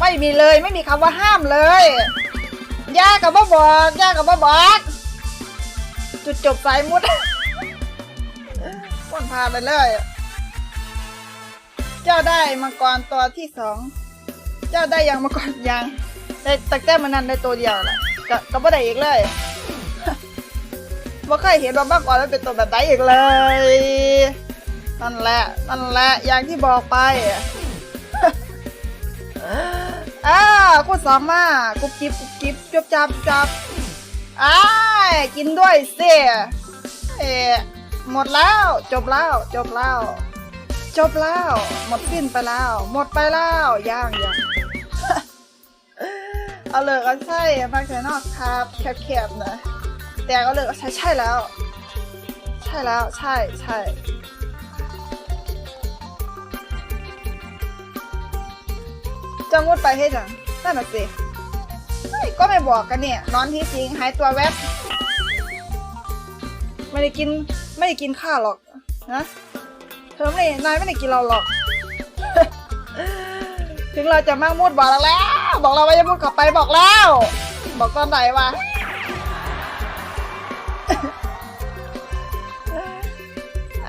ไม่มีเลยไม่มีคำว่าห้ามเลยย่ากับบ่บอกย่ากับบ่บอก จุดจบสายมุดวนพาไปเลย เจ้าได้มังกรตัวที่สอง เจ้าได้ยังมังกรยังได้ตักแต้มมันนั้นได้ตัวเดียวแหละก็ก็บ่ได้อีกเลยบ่เคยเห็นว่ามังกรมันเป็นตัวแบบไหนอีกเลย นั่นแหละ นั่นแหละ อย่างที่บอกไป อ้าวคุณสามารถกุบกิบกุบกิบจับจับจับอ้ายกินด้วยสิเอ๊หมดแล้ว จบแล้ว จบแล้ว จบแล้ว หมดสิ้นไปแล้ว หมดไปแล้วย่างย่างเอาเลยเอาใช่พักแค่นอกครับแคบๆนะแต่เอาเลยเอาใช่ใช่แล้ว ใช่แล้วใช่ใช่ จะมุดไปให้จังนั่นน่ะสิก็ไม่บอกกันเนี่ยนอนที่จริงหายตัวแวบไม่ได้กินไม่ได้กินข้าวหรอกนะเธอไม่ได้นายไม่ได้กินเราหรอก ถึงเราจะมั่งมุดบอกเราแล้ว บอกเราว่าจะมุดกลับไปบอกแล้ว บอกตอนไหนวะ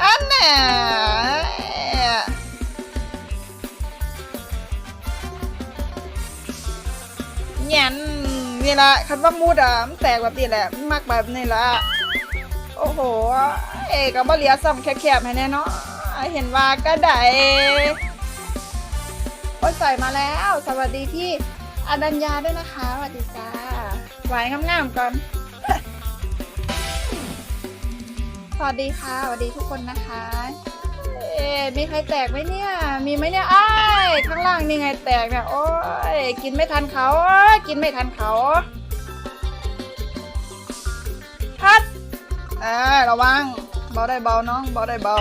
อันน่ะ เงี้ยนนี่ละคันว่ามูดอะมันแตกแบบนี้แหละมันมากแบบนี้ละโอ้โห เอกก็บ่เหลียซ้ำแคบๆให้แน่เนาะเห็นว่าก็ได้โอ้ยใส่มาแล้ว สวัสดีพี่อนัญญาด้วยนะคะสวัสดีจ้าไหวงามๆก่อน สวัสดีค่ะสวัสดีทุกคนนะคะ เอ๊มีใครแตกไหมเนี่ย มีไหมเนี่ยไอ้ข้างล่างนี่ไงแตกเนี่ย โอ้ย กินไม่ทันเขาโอ๊ยกินไม่ทันเขา พัดเอ้ยระวัง เบาได้เบาน้อง เบาได้เบา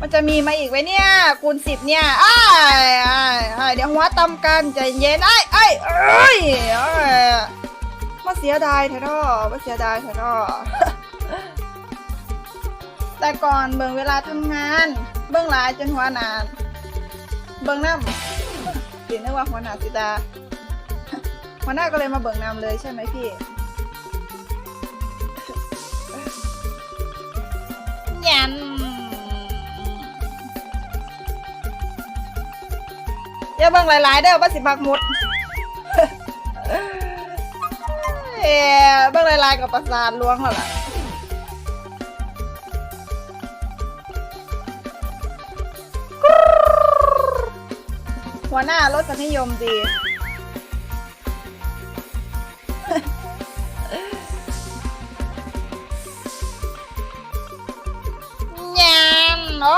มันจะมีมาอีกไหมเนี่ย คูณสิบเนี่ยอ้ายอ้ายอ้เดี๋ยวหัวตำกันใจเย็นไอ้ไอ้เอ้ยเอ้มาเสียดายแท้ดอมาเสียดายแท้ดอ แต่ก่อนเบิ่งเวลาทำงาน เบิ่งหลายจนหัวนาน เบิ่งน้ำสินึกว่าหัวหน้าสิดาหัวหน้าก็เลยมาเบิ่งน้ำเลยใช่ไหมพี่ยันอย่าเบิ่งหลายๆเด้อว่าสิบักหมุดเอ๊ะเบิ่งหลายๆกับประสาทล้วงแล้วล่ะ หัวหน้ารสนิยมดี ยามโอ้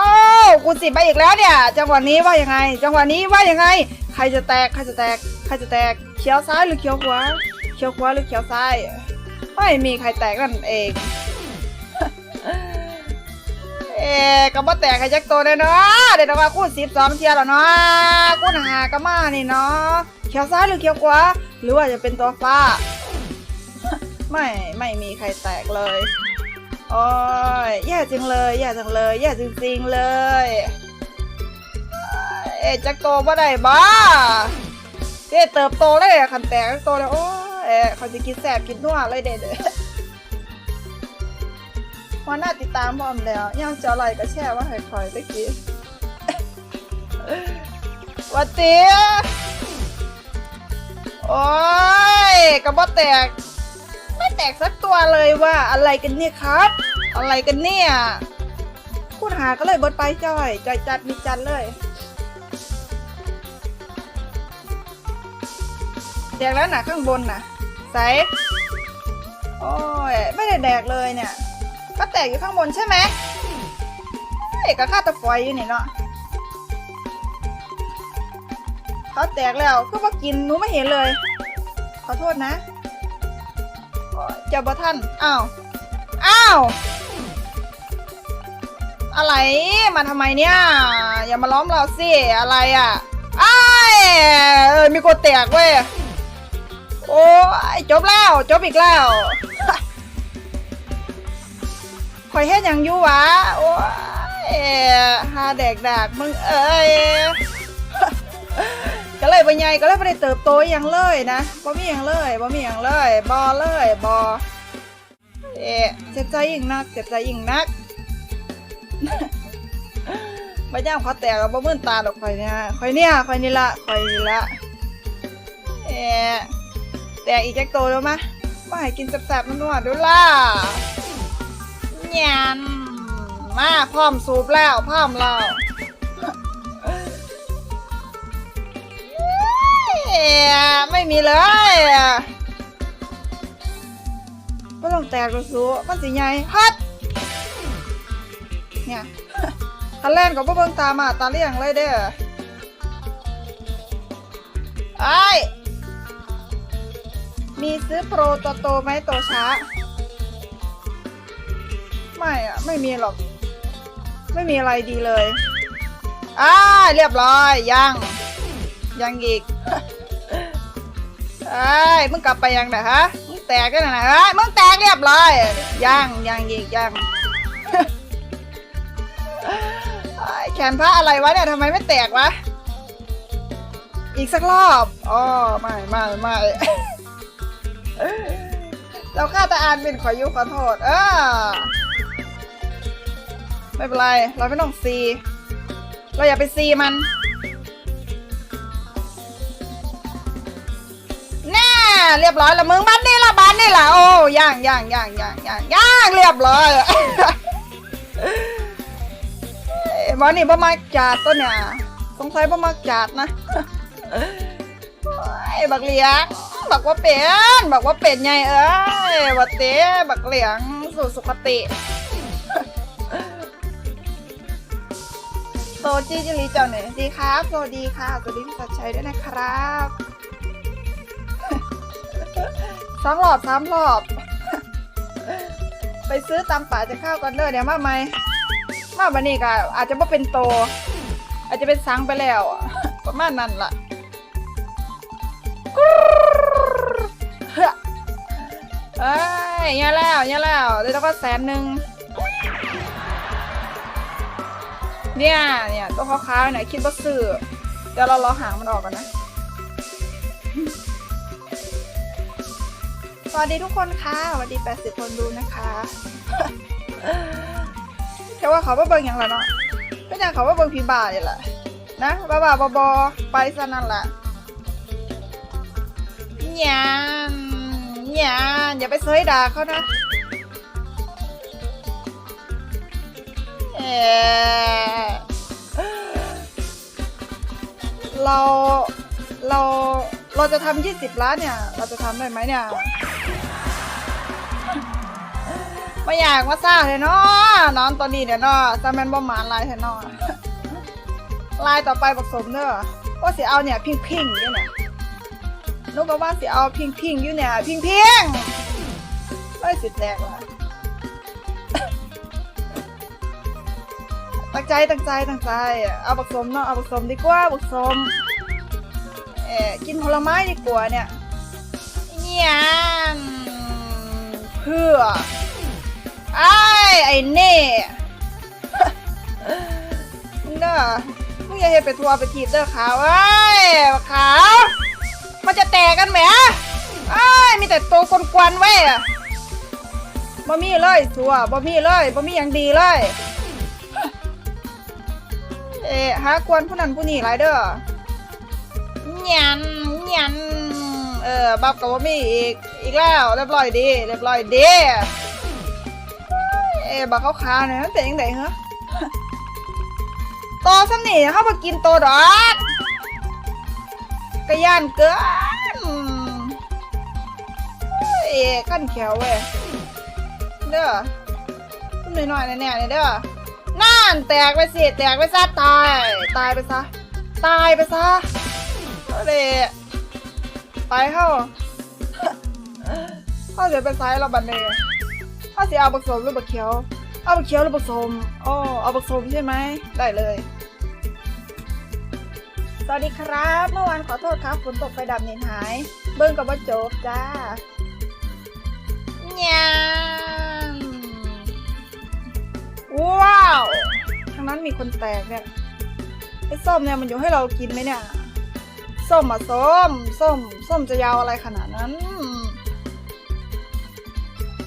กูสิบไปอีกแล้วเนี่ย จังหวะนี้ว่ายังไง จังหวะนี้ว่ายังไง ใครจะแตก ใครจะแตก ใครจะแตก เขียวซ้ายหรือเขียวขวา เขียวขวาหรือเขียวซ้าย ไม่มีใครแตกนั่นเอง เอ๊ก็บ่แตกให้จักโตเลยเนาะเดี๋ยวเราว่าคูณสิบสองเทียแล้วเนาะคูณหาก็มานี่เนาะเขียวซ้ายหรือเขียวขวาหรือว่าจะเป็นตัวฟ้า ไม่ไม่มีใครแตกเลยโอ้ยแย่จังเลยแย่จังเลยแย่จริงๆเลยเอ๊จักโตบ่ได้บ้าเอ๊เติบโตเลยอะคันแตกจักโตเลยโอ้ยเอ๊ะเขาจะกินแสบกินนัวเลยเด็ด หัวหน้าติดตามพร้อมแล้วยังจะอะไรก็แช่ว่าให้คอยตะกี้วัดเตียโอ้ยกระบอกแตก ไม่แตกสักตัวเลยว่าอะไรกันเนี่ยครับ อะไรกันเนี่ยพูดหาก็เลยบดไปจ้อยจอยจัดมีจันเลยแดกแล้วนะข้างบนนะใสโอ้ย ไม่ได้แดกเลยเนี่ย ก็แตกอยู่ข้างบนใช่ไหมเฮ้ยก็ฆ่าตะฟอยอยู่นี่เนาะเขาแตกแล้วก็มากินหนูไม่เห็นเลย ขอโทษนะเจ้าบ่ท่านอ้าวอ้าวอะไรมาทำไมเนี่ย อย่ามาล้อมเราสิอะไรอะไอ้ายเออมีคนแตกเว้ยโอ้ยจบแล้ว จบอีกแล้ว คอยเฮ็ดหยังอยู่วะ โอ้ยหาแดกดากมึงเอ้ยเลยบ่ใหญ่ก็เลยบ่ได้เติบโตอหย่างเลยนะบ่มีหยังเลยบ่มีหยังเลยบ่เลยบ่เอ๊ะเจ็บใจยิ่งนักเจ็บใจยิ่งนักบ่ย่างเขาแตกแล้วบ่มื่นตาดอกข่อยเนี่ยข่อยเนี่ยข่อยนี่ละข่อยนี่ละเอ๊ะแตกอีกจักโตแล้วมะมาให้กินแซ่บๆนัวๆดูล่ะ ยันมาพร้อมสูบแล้วพร้อมเอ๊ะไม่มีเลยก็ต้องแตกกระสูมันสิใหญ่ฮัดเนี่ยคันแล่นก็บ่เบิ่งตามาตาเลี่ยงเลยเด้อไอ้มีซื้อโปรตัวโตไหมโตช้า ไม่อะไม่มีหรอก ไม่มีอะไรดีเลยอ้าเรียบร้อยยังยังอีกไอ้ยมึงกลับไปยังนะฮะมึงแตกกันนะฮะมึงแตกเรียบร้อยยังยังอีกยังไอ้แขนพระอะไรวะเนี่ยทำไมไม่แตกวะอีกสักรอบอ๋อไม่ไม่ไม่เราข้าตาอ่านเป็นขอยุขอโทษ เออ ไม่เป็นไร เราไม่ต้องซี เราอย่าไปซีมัน แน่ เรียบร้อยแล้วมึงบ้านนี่ละบ้านนี่ละโอ้ย่างย่างย่างย่างย่างย่างเรียบร้อยเอ้ยหมอนี่บ่มาจัดตัวเนี่ยสงสัยบ่มาจัดนะไอ้บักเหลียงบักว่าเป็นบักว่าเป็นไงเอ้ยวัดเตะบักเหลียงสู่สุคติ โซจีจิลีเจ้าหน่อยดีครับ สวัสดีค่ะ สวัสดีพี่สัชชัยด้วยนะครับสองรอบสามรอบไปซื้อตามป่าจะข้าวกันเด้อเดี๋ยวมาไหมมาบันนี้ก็อาจจะไม่เป็นโต อาจจะเป็นสังไปแล้ว ประมาณนั้นล่ะเฮ้ยเนี่ยแล้วเนี่ยแล้วเดี๋ยวก็แสนหนึ่ง เนี่ยเนี่ยตัวขาวๆเนี่ยคิดว่าซื้อเดี๋ยวเรารอหางมันออกก่อนนะ สวัสดีทุกคนค่ะสวัสดี 80 คนดูนะคะแค่ว่าเขาว่าเบิ่งอย่างละเนาะก็อย่างเขาว่าเบิ่งพีบาเนี่ยแหละนะบ้าบ้าบอบอไปซะนั่นแหละหยานหยาอย่าไปเซยด่าเขานะ เรา เรา เราจะทำ20ล้านเนี่ย เราจะทำได้ไหมเนี่ย ไม่อยากมาซ่าเลยเนาะนอนตอนนี้เนี่ยเนาะจำแมนบ่หมานลายแทนเนาะลายต่อไปผสมเด้อว่าสิเอาเนี่ยพิงพิงอยู่เนี่ยนุกก็ว่าสิเอาพิงพิงอยู่เนี่ยพิงพิงไม่สิแตกว่ะ ตั้งใจตั้งใจตั้งใจ เอาผสมเนาะเอาผสมดีกว่าผสมเอ่อกินผลไม้ดีกว่าเนี่ยเนี่ยเพื่อไอ้ไอ้เน่มึงเด้อมึงอย่าเห็นไปทัวร์ไปทีบเด้อขาวเอ้ยบักขาวมันจะแตกกันแหมไอ้ยมีแต่ตัวกวนๆไว้อะบ่มีเลยทัวบ่มีเลยบ่มีอย่างดีเลย เอ๊ะหากวนผู้นั้นผู้นี้หลายเด้อหยันหยันเออบับกับบ่มีอีกอีกแล้วเรียบร้อยดีเรียบร้อยดีเอ๊ะบักเขาขาเนี่ยมันเป็นยังไงเหรอโตซ้ำนี่เขามากินโตดอกกระยานเกินเอ๊ะขั้นแขวเว้ยเด้อหน่อยๆแน่ๆเนี่ยเด้อ นั่นแตกไปสิแตกไปซะตาย ตายไปซะ ตายไปซะเอาเดะไปเข้าเข้าเดี๋ยวไปซ้ายเราบันเนเข้าสิเอาบักสมหรือบักเขียว เอาบักเขียวหรือบักสมอ๋อเอาบักสมใช่ไหมได้เลย สวัสดีครับ เมื่อวานขอโทษครับฝนตกไฟดับเน็ตหาย เบิ้งกับว่าโจบจ้าเนีย นั้นมีคนแตกเนี่ยไอ้ส้มเนี่ยมันอยู่ให้เรากินไหมเนี่ยส้มอะส้มส้มส้มจะยาวอะไรขนาดนั้น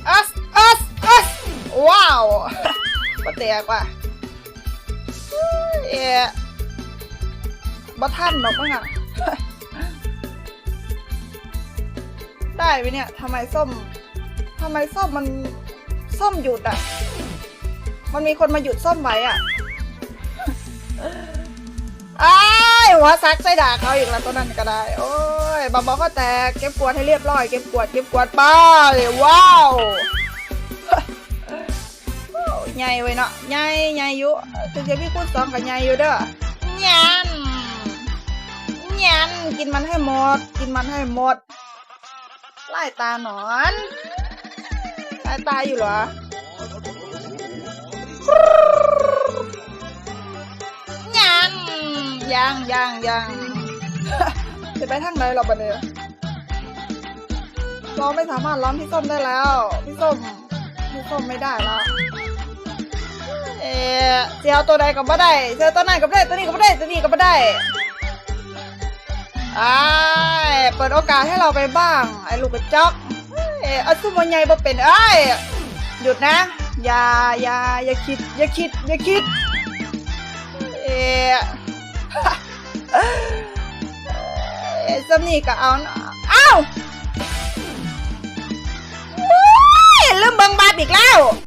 อัสอัสอัสว้าวก็แตกว่ะเอ๊ะบ่ท่านหรอกมั้งอะได้ไหมเนี่ยทำไมส้มทำไมส้มมันส้มหยุดอะ มันมีคนมาหยุดส้มไว้อะ ไอ้ายหัวซักใส่ด่าเขาอีกแล้วตัวนั้นก็ได้ โอ้ยบอบอก็แตกเก็บกวดให้เรียบร้อยเก็บกวดเก็บกวดไป้าเลยว้าวใหญ่ไว้เนาะใหญ่ใหญ่อยู่ถึงจะพี่พูดสองกับใหญ่อยู่เด้อยันยันกินมันให้หมด กินมันให้หมดไล่ตาหนอนไล่ตาอยู่เหรอ ยังยังยังจะไปทางไหนหรอบัดเนี่ยเราไม่สามารถล้อมพี่ส้มได้แล้ว พี่ส้มพี่ส้มไม่ได้แล้วเออเสียเอาตัวใดก็บ่ได้เสียตัวนั้นก็บ่ได้ตัวนี้ก็บ่ได้ตัวนี้ก็บ่ได้ไอ้ายเปิดโอกาสให้เราไปบ้าง ไอ้ลูกกระจอกเอออาซุมวันใหญ่บ่เป็นเอ้หยุดนะอย่าอย่าอย่าคิด อย่าคิด อย่าคิด เออ สำนีก็เอาเนะอ้าวโอ้ยลืมเบิงบาปอีกแล้ว